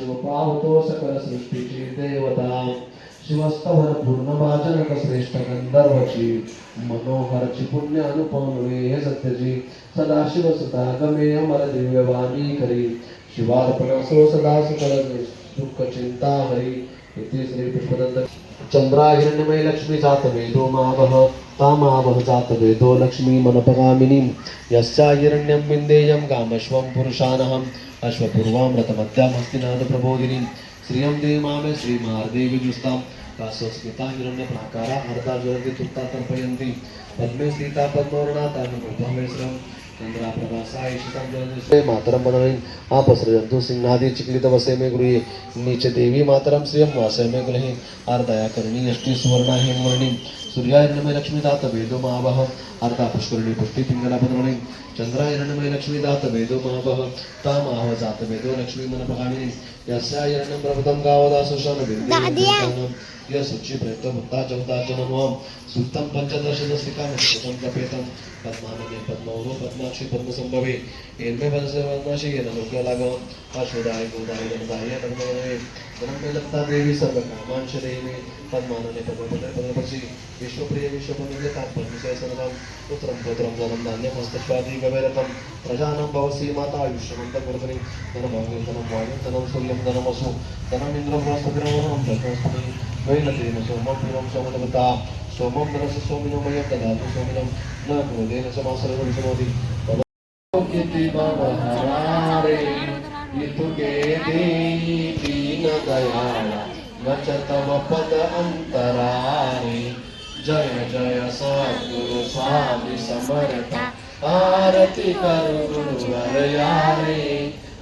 शिव पावतो सकल सृष्टीची देवता शिवस्तवन पूर्ण वाचनक श्रेष्ठ गंधर्वची मनोहरची पुण्य अनुपम हे सत्यजी सदाशिव सुता गमे अमर दिव्य वाणी करी शिवार्पण सो सदा सकल दुःख चिंता हरी इति श्री पुष्पदंत चंद्रा हिरण्यमय लक्ष्मी जात वेदो मावह, तामावह जात वेदो लक्ष्मी मनपगामिनीं यस्या हिरण्यं विन्देयं कामश्वं पुरुषानहम्। अश्वपूर्वामृतमद्यां हस्तिनाद प्रबोधिनीं श्रियं देवामे श्रीमार्देवी दुस्तां कासस्मिता हिरण्यप्राकारा अर्धा ज्वलन्ति तुर्ता तर्पयन्ति पद्मे स्थिता पद्मवर्णातानुपमेश्रम चंद्रा प्रभासा ईशितां ज्वलन्ति मातरं बनवैन् आपसृजन्तु सिंहादि चिक्लित वसे में गृहे नीच देवी मातरं श्रियं वासय मे गृहे। आर्दया करणी यष्टी सुवर्णा हेमवर्णी सूर्यायर्णमय लक्ष्मी दात वेदो मावह अर्धा पुष्करणी पुष्टी पिंगला पद्मणी चंद्रायर्णमय लक्ष्मी दात वेदो मावह तामाह जात वेदो लक्ष्मी मन पगामिनी यस्यायर्णं प्रभुतं गावदासुषान विद्ये यशुचि प्रयत्न भक्ता चौता च नमोम सुत्तम पंचदश दशिकाम सुतम कपेतम पद्मानने पद्मौरो पद्माक्षी एन्मे येन गोदाय देवी सर्व कामांशदेवी पद्मानने पद्मपदे पद्मपक्षी विश्वप्रिय विश्वपनिले तात्पर्य सर्वं पुत्रं पुत्रं धनं धान्यं हस्तश्वादी गवेरतं प्रजानं भवसि माता आयुष्यमन्तपूर्वनि धनभाग्यं धनं वायुं धनं सूर्यं धनमसु धनमिन्द्रं बृहस्पतिरवहं प्रश्नस्पति वैनतेन सोमं विरं सोमदेवता सोमं नरस सोमिनोमयं ददातु सोमिनं न क्रोधेन समासर्वविषमोदि किति भवहरारे इतुके देहि दीनदयाळा न च तव स्वामी समर्थ आरती करो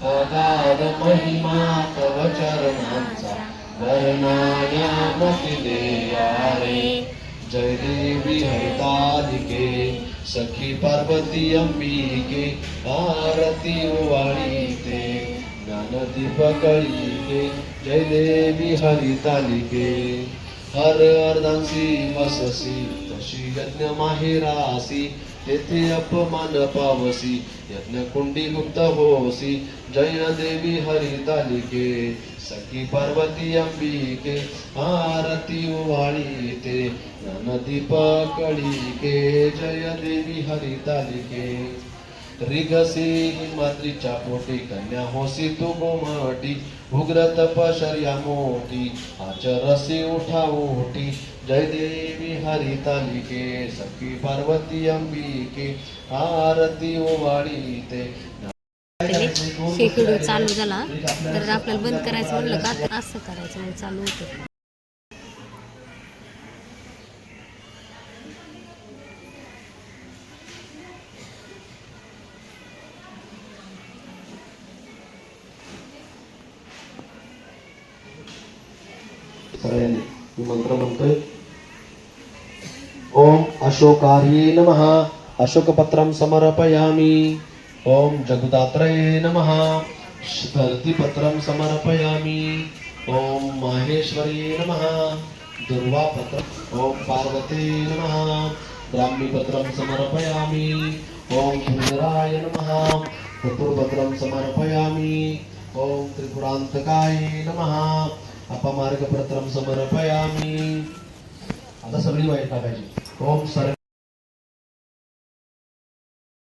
अगाध महिमा तव चरणांचा वर्णाया मती देयारे. जय देवी हरिताधिके सखी पार्वती अंबिके आरती वाणीते ज्ञानदीप कळीके जय देवी हरितालिके. हर अर्धांसी मससी तशी यज्ञ माहेरासी तेथे अपमान पावसी यज्ञ कुंडी गुप्त होसी जय देवी हरितालिके, सखी पार्वती अंबिके आरती उवाळी वाळीते ज्ञानदीप कळीके जय देवी हरितालिके। मातृच्या पोटी कन्या होसी तू गोमटी उग्र तपशर्या मोठी आचरसी उठा उठी जय देवी हरितालिके सखी पार्वती अंबिके आरती ओवाळी ते चालू झाला तर आपल्याला बंद करायचं म्हणलं का? तर असं करायचं मग चालू होतं. सगळ्यांनी मी मंत्र म्हणतोय ओम अशोकार्ये नमः। अशोकपत्रं समर्पयामि। ओम जगदात्रये नमः। स्पर्धिपत्रं समर्पयामि। ओम माहेश्वर्ये नमः। दुर्वापत्र ओम पार्वते नमः। ब्राह्मीपत्रं समर्पयामि। ओम सुन्दराय नमः। चतुर्पत्रं समर्पयामि। ओम त्रिपुरान्तकाय नमः। अपमार्गपत्रं समर्पयामि। आता सगळी वाईट टाकायची. ओम सर